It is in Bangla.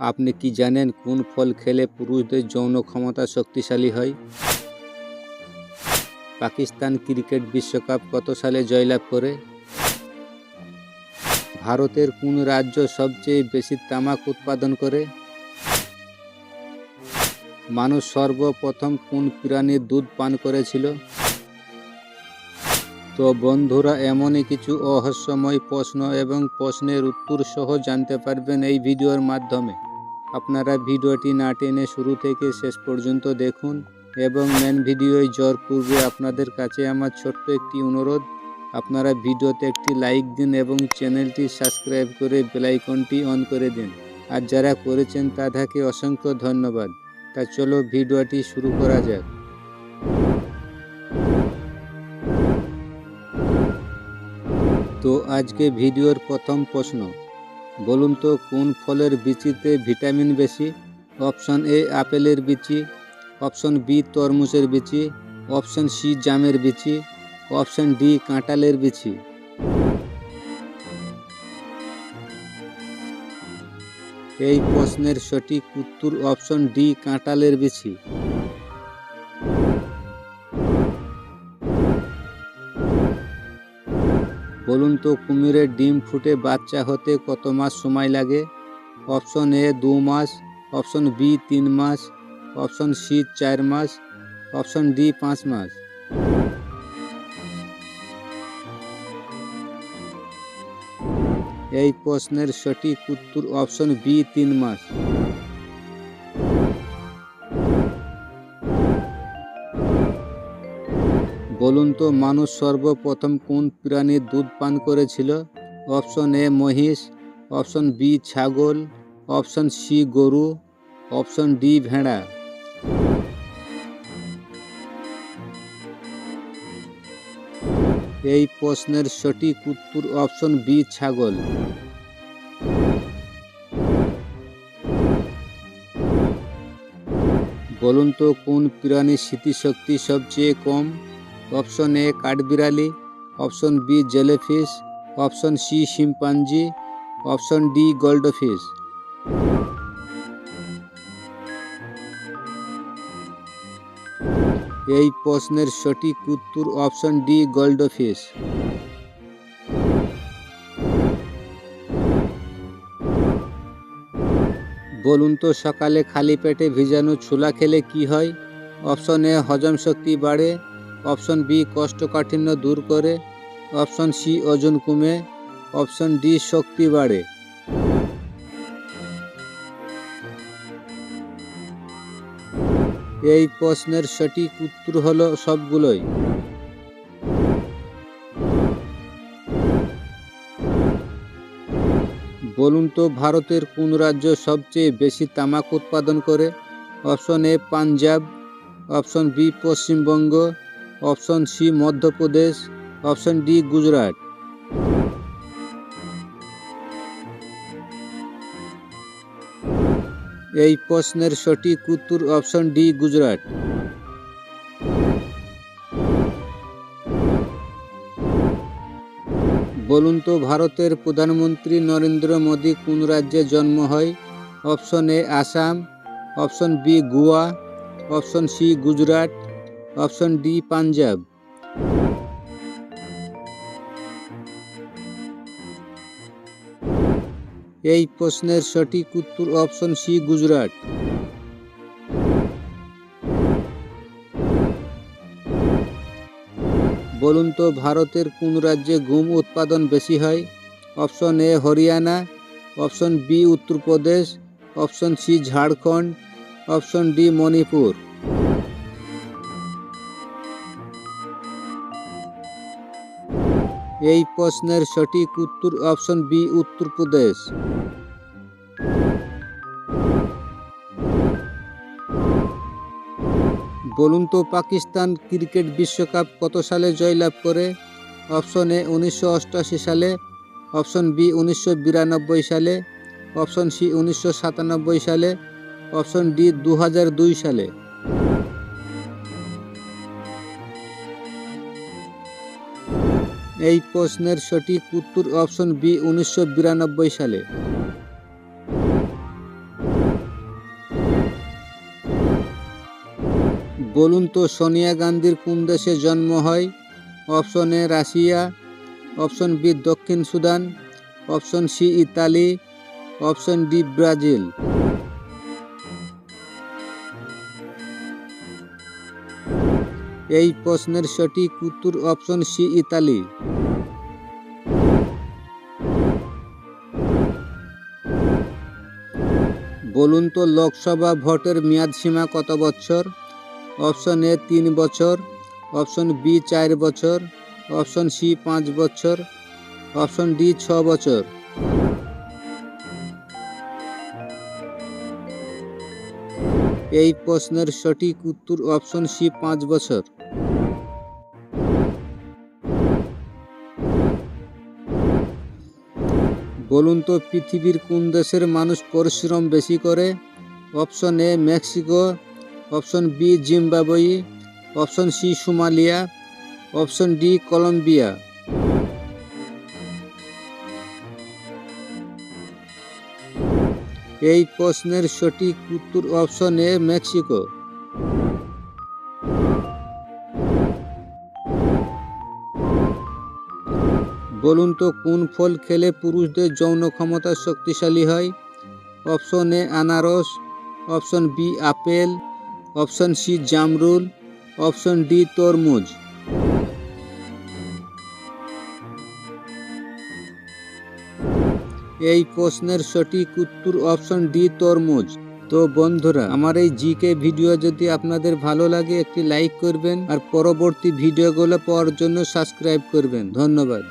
আপনি কি জানেন কোন ফল খেলে পুরুষদের যৌন ক্ষমতা শক্তিশালী হয়? পাকিস্তান ক্রিকেট বিশ্বকাপ কত সালে জয়লাভ করে? ভারতের কোন রাজ্য সবচেয়ে বেশি তামাক উৎপাদন করে? মানুষ সর্বপ্রথম কোন প্রাণীর দুধ পান করেছিল? তো বন্ধুরা, এমনই কিছু অহস্যময় প্রশ্ন এবং প্রশ্নের উত্তর সহ জানতে পারবেন এই ভিডিওর মাধ্যমে। আপনারা ভিডিওটি না টেনে শুরু থেকে শেষ পর্যন্ত দেখুন এবং মেন ভিডিওয় জোর পূর্বে আপনাদের কাছে আমার ছোট্ট একটি অনুরোধ। আপনারা ভিডিওতে একটি লাইক দিন এবং চ্যানেলটি সাবস্ক্রাইব করে বেলাইকনটি অন করে দিন। আর যারা করেছেন তাদেরকে অসংখ্য ধন্যবাদ। তা চলো ভিডিওটি শুরু করা যাক। তো আজকে ভিডিওর প্রথম প্রশ্ন বলুন তো, কোন ফলের বিচিতে ভিটামিন বেশি? অপশন এ, আপেলের বিচি অপশন বি, তরমুজের বিচি অপশন সি, জামের বিচি অপশন ডি কাঁটালের বিচি এই প্রশ্নের সঠিক উত্তর অপশন ডি কাঁটালের বিচি বলুন তো, কুমিরের ডিম ফুটে বাচ্চা হতে কত মাস সময় লাগে? অপশন এ, দু মাস, অপশন বি, তিন মাস, অপশন সি, চার মাস, অপশন ডি, পাঁচ মাস। এই প্রশ্নের সঠিক উত্তর অপশন বি, তিন মাস। বলুন তো, মানুষ সর্বপ্রথম কোন প্রাণীর দুধ পান করেছিল? অপশন এ মহিষ, অপশন বি ছাগল, অপশন সি গরু, অপশন ডি ভেড়া। এই প্রশ্নের সঠিক উত্তর অপশন বি ছাগল। বলুন তো, কোন প্রাণীর স্মৃতিশক্তি সবচেয়ে কম? Option A কাঠবিড়ালি, option B jellyfish, option C chimpanzee, option D goldfish. এই প্রশ্নের সঠিক উত্তর অপশন ডি গোল্ডফিশ। বলুন তো, সকালে খালি পেটে ভিজানো ছোলা খেলে কি হয়? অপশন এ হজম শক্তি বাড়ে অপশন বি কোষ্ঠকাঠিন্য দূর করে। অপশন সি, ওজন কমে। অপশন ডি, শক্তি বাড়ে। এই প্রশ্নের সঠিক উত্তর হলো সবগুলোই। বলুন তো, ভারতের কোন রাজ্য সবচেয়ে বেশি তামাক উৎপাদন করে? Option A, Punjab. Option B, Paschimbanga. Option C, Madhya Pradesh, option D, Gujarat. এই প্রশ্নের সঠিক উত্তর অপশন ডি, গুজরাট। বলুন তো, ভারতের প্রধানমন্ত্রী নরেন্দ্র মোদী কোন রাজ্যে জন্ম হয়? Option A, Assam, option B, Goa, option C, Gujarat. Option D, Punjab. এই প্রশ্নের সঠিক উত্তর অপশন সি, গুজরাট। বলুন তো, ভারতের কোন রাজ্যে গম উৎপাদন বেশি হয়? Option A, Haryana. Option B, Uttar Pradesh. Option C, Jharkhand. Option D, Manipur. এই প্রশ্নের সঠিক উত্তর অপশন বি উত্তরপ্রদেশ বলুন তো, পাকিস্তান ক্রিকেট বিশ্বকাপ কত সালে জয়লাভ করে? অপশন এ, উনিশশো অষ্টআশি সালে। অপশন বি, উনিশশো বিরানব্বই সালে। অপশন সি, উনিশশো সাতানব্বই সালে। অপশন ডি দু সালে। এই প্রশ্নের সঠিক উত্তর অপশন বি, উনিশশো বিরানব্বই সালে। বলুন তো, সোনিয়া গান্ধীর কোন দেশে জন্ম হয়? Option A, Russia. Option B, দক্ষিণ Sudan. Option C, Italy. Option D, Brazil. এই প্রশ্নের সঠিক উত্তর অপশন সি, ইতালি। বলুন তো লোকসভা ভোটের মেয়াদ সীমা কত বছর? অপশন এ তিন বছর অপশন বি চার বছর অপশন সি পাঁচ বছর অপশন ডি ছ বছর। এই প্রশ্নের সঠিক উত্তর অপশন সি পাঁচ বছর। বলুন তো, পৃথিবীর কোন দেশের মানুষ পরিশ্রম বেশি করে? Option A, Mexico, option B Zimbabwe option C, Somalia, option D, Colombia. এই প্রশ্নের সঠিক উত্তর অপশন এ, মেক্সিকো। বলুন তো, কোন ফল খেলে পুরুষদের যৌন ক্ষমতা শক্তিশালী হয়? অপশন এ আনারস, option B apple, option C জামরুল, অপশন ডি তরমুজ। এই প্রশ্নের সঠিক উত্তর অপশন ডি তরমুজ। তো বন্ধুরা, আমার এই জিকে ভিডিও যদি আপনাদের ভালো লাগে, একটি লাইক করবেন আর পরবর্তী ভিডিওগুলো পাওয়ার জন্য সাবস্ক্রাইব করবেন। ধন্যবাদ।